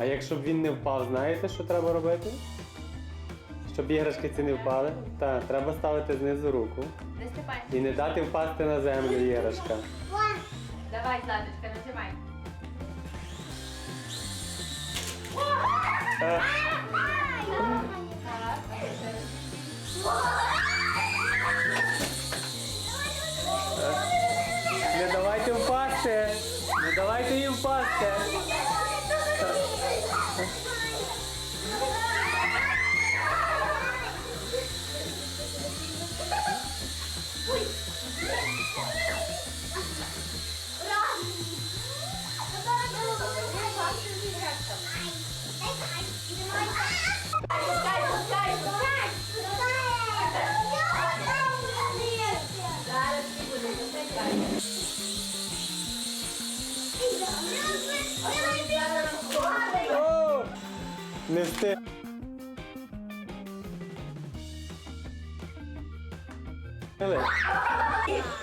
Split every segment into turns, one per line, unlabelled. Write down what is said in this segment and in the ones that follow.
А якщо б він не впав, знаєте, що треба робити? Щоб іграшки ці не впали? Так, треба ставити знизу руку
Не
і не дати впасти на землю іграшка.
Давай, Златочка, нажимай.
Е,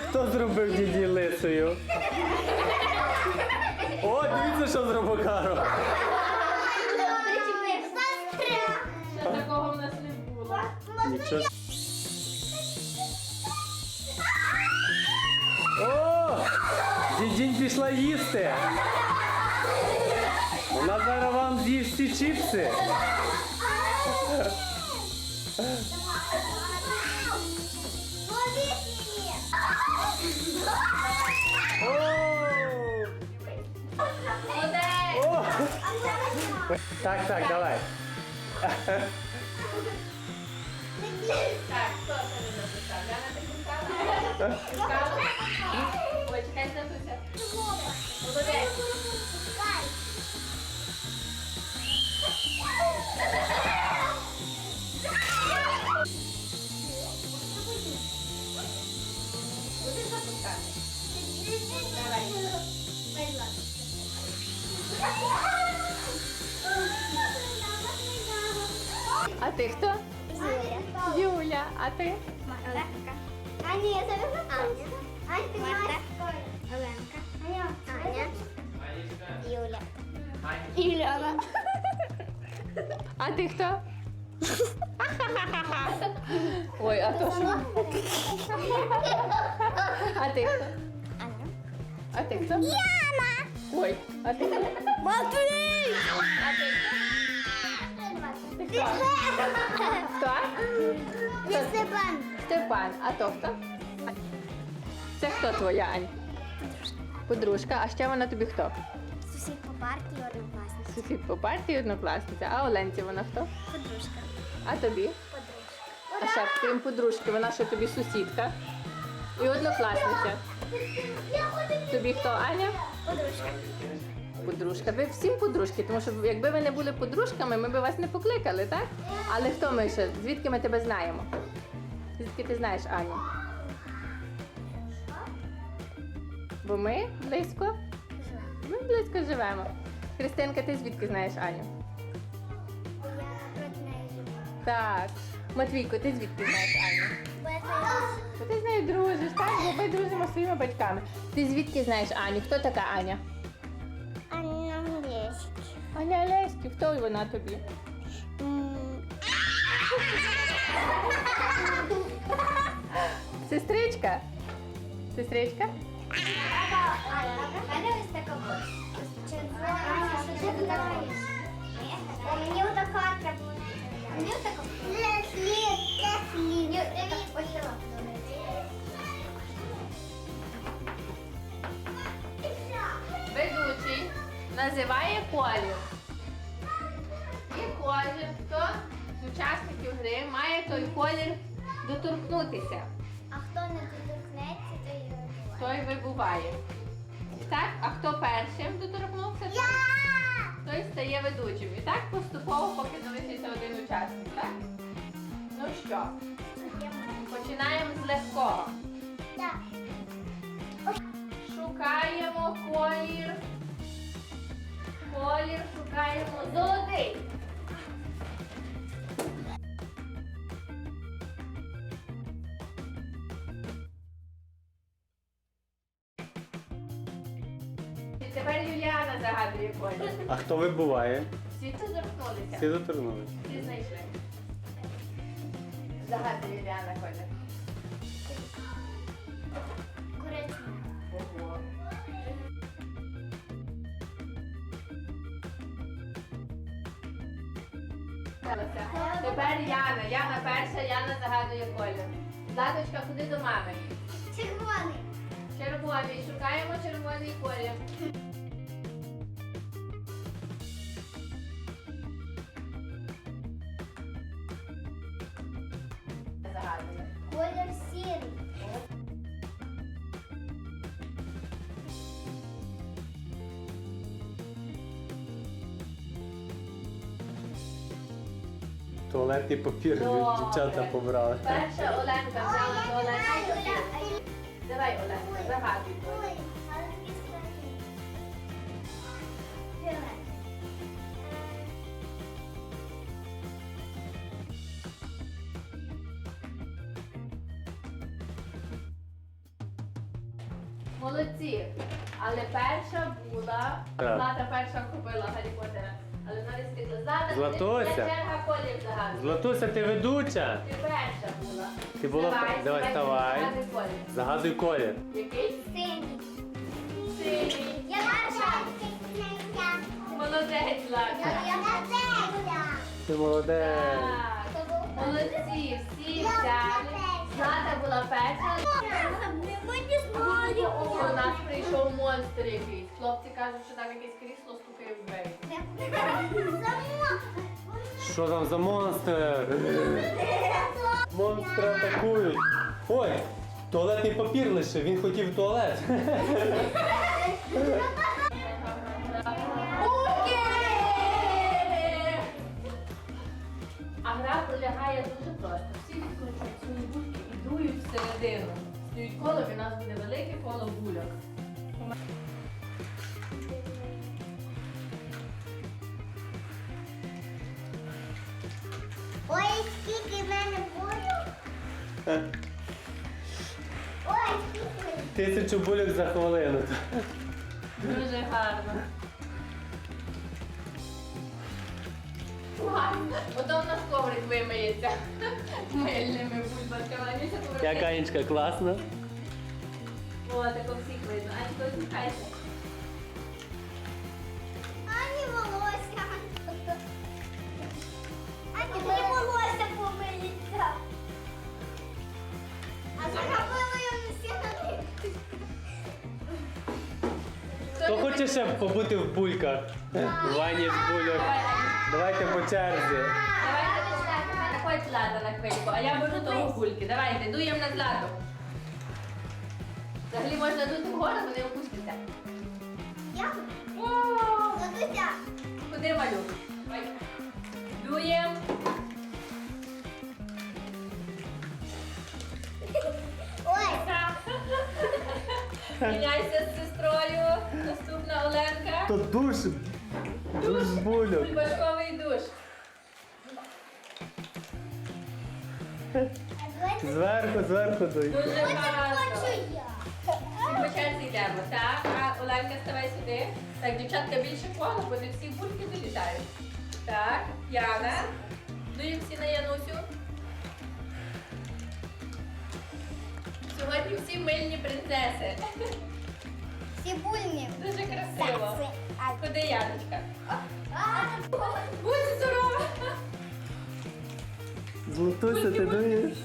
Хто зробив діді лисою? О, дивіться, що зробив Каро.
Такого в нас не було.
Нічого. О! Дідінь пішла їсти. Вона зараз вам з'їсть всі чіпси. Так, так, давай.
Так, хто це не написав? Яна, ти пускала? Пускала? Ой, чекай, Златуся. Молодець. А ти? А
ні, я зараз Аня. Аня, ти Марта. Оленка. Аня. Аня. Юля. Юляна.
А ти хто? Ой, а то що? А ти хто?
Аня.
А ти хто?
Яна.
Ой, а ти хто?
Матвій.
А ти хто? Хто?
Я Степан.
Степан, а то хто? Це хто твоя Ань? Подружка, а ще вона тобі хто?
Сусід по партії, однокласниця.
Сусід по партії однокласниця, а Оленці вона хто?
Подружка.
А тобі?
Подружка.
А ще крім подружки, вона ще тобі сусідка і однокласниця. Тобі хто, Аня?
Подружка.
Подружка. Ви всім подружки, тому що якби ви не були подружками, ми б вас не покликали, так? Але хто ми ще? Звідки ми тебе знаємо? Звідки ти знаєш Аню? Бо ми близько? Ми близько живемо. Христинка, ти звідки знаєш Аню?
Я проти неї живу.
Так. Матвійко, ти звідки знаєш Аню?
Бо
ти з нею дружиш, так? Бо ми дружимо своїми батьками. Ти звідки знаєш Аню? Хто така? Аня Леськів, хто вона тобі? Сестричка? Сестричка?
Мені отака треба. Мені отака. Леслі, Леслі.
Називає колір. І хто з учасників гри має той колір доторкнутися.
А хто не доторкнеться, то й вибуває.
Той вибуває. Так, а хто першим доторкнувся, той- той стає ведучим. І так поступово, поки залишиться один учасник, так? Ну що, починаємо з легкого.
Так.
Шукаємо колір. Колір шукаємо золотий.
А хто вибуває?
Всі тут замкнулися.
Всі доторкнулись.
Всі знайшли. Загадує Ліана колір.
Коричневий.
Ого. Тепер Яна. Яна перша, Яна загадує колір. Златочка, ходи до мами.
Червоний.
Червоний. Шукаємо червоний колір.
Туалетний папір
Добре.
дівчата побрали.
Перша Оленка взяла туалетний папір. Давай, Оленка, загадуй. Молодці. Але перша була. Злата перша купила Гаррі Поттера. Вона встигла.
Златуся.
ти- черга колір загадує.
Златуся, ти ведуча.
Ти перша була.
Ти була
Давай,
давай, вставай.
загадуй колір.
Загадуй колір.
Який?
Синій.
Синій.
Я перша.
Молодець, Злата.
Ти молодець.
Так. Молодці, всі взяли. Злата була перша.
Мені знаю.
У нас прийшов монстр якийсь. Хлопці кажуть, що там якесь крісло стукає в двері.
Що там за монстр? Монстри атакують. Ой, туалетний папір лише, він хотів в туалет.
Стоїть коло, і у нас буде велике коло бульок.
Ой, скільки в мене болю. Ой, скільки.
Тисячу бульок за хвилину.
Дуже гарно. Ладно, Потім у нас коврик вимиється мильними бульбашками. Анюся, повертайся.
Як Анечка, класно?
О, тако всіх видно. Анечка, усміхайся.
Ані волосся. Ані волосся помиється. А захопила я всі на
Хто хоче ще побути в бульках? Вані з бульок. Давайте по черзі.
Давайте почнемо. Находь Злата на хвильку, а я беру того бульки. Давайте, дуємо на Злату. Взагалі можна дути вгору, вони опустяться.
Я?
О,
Задуся.
Куди малю? Ой. Дуєм.
Ой.
Міняйся з сестрою. Наступна Оленка.
То душ. Душ з бульок.
Бульбашковий душ.
Зверху, зверху дуй.
Дуже гарно.
Хочу я.
По черзі йдемо, так? А Оленка, ставай сюди. Так, дівчатка більше коло, бо не всі бульки долітають. Так, Яна. Дуємо всі на Янусю. Сьогодні всі мильні принцеси.
Сибульні.
Дуже красиво. Куди Яночка? Будь здорова!
Златуся, ти дуєш?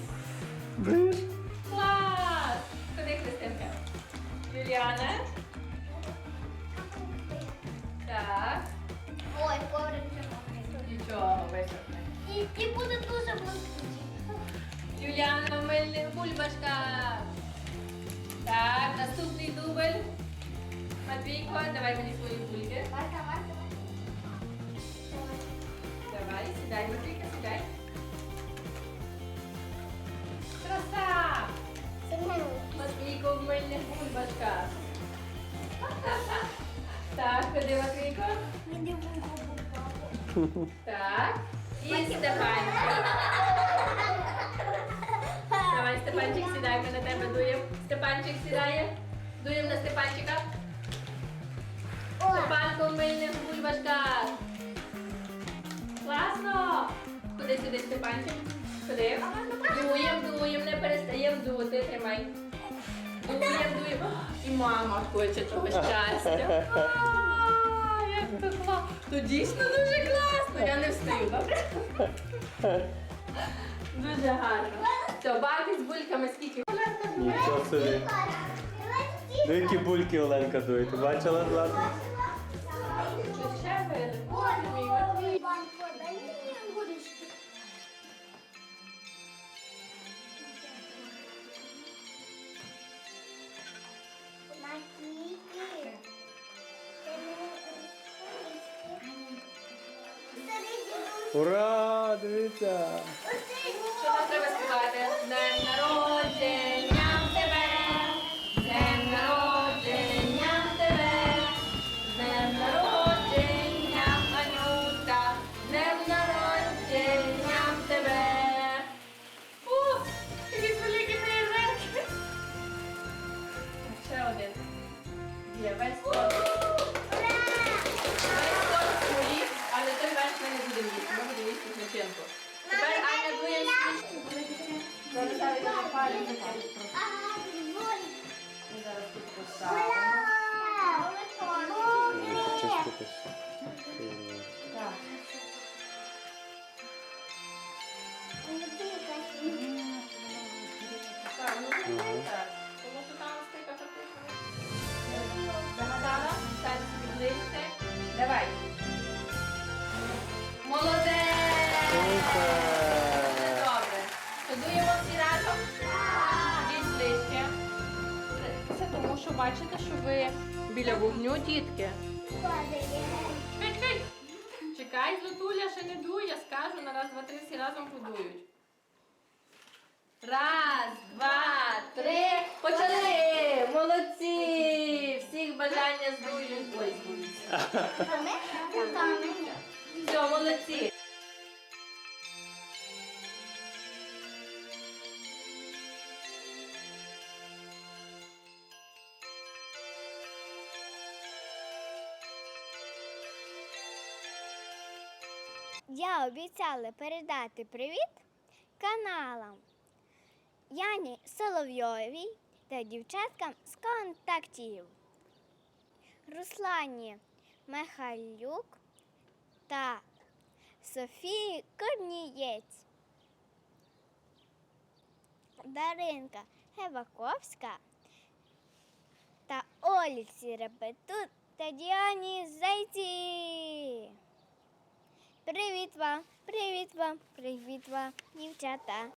Дуєш?
Клас! Куди Христинка? Юліана? Так.
Ой, мокрий.
Нічого, висохне.
І, і буде дуже блискучий.
Юліана мильна бульбашка. Так, наступний дубль. Матвійко, давай мені свої бульки.
Марка, Марка.
Давай, сідай, Матвійка, сідай. Краса! Матвійко в мильних бульбашках. Так, куди Матвійко?
Мені вухо
Так. І Степанчик. Давай, Степанчик, сідай, ми на тебе дуємо. Степанчик сідає. Дуємо на Степанчика.
Купанко
мильних бульбашках. Класно! Куди сюди, Степанчик. Ходи. Дуєм, дуєм, не перестаєм дути. Тримай. Дуєм, дуєм. І мама хоче того щастя. Як то класно. То дійсно дуже класно. Я не встигла. Дуже гарно. Все, бабі з бульками скільки.
Нічого собі. Дві ну, які бульки Оленка дує. Ти бачила, Злата?
Щось ще вили? Боже мій, Матвій.
Ура! Дивіться!
Що нам треба співати? З Днем бачите, що ви біля вогню, дітки. Чекай, чекай. Чекай, Златуля, ще не дуй, я скажу, на раз, два, три, всі разом подують. Раз, два, три. Почали! Молодці! Всіх бажання здують. Ой, здуються. Все, молодці.
Я обіцяла передати привіт каналам Яні Соловйовій та дівчаткам з контактів. Руслані Михайлюк та Софії Корнієць. Даринка Геваковська та Ольці Репетут та Діані Зайці. Привіт вам, привіт вам, привіт вам, дівчата.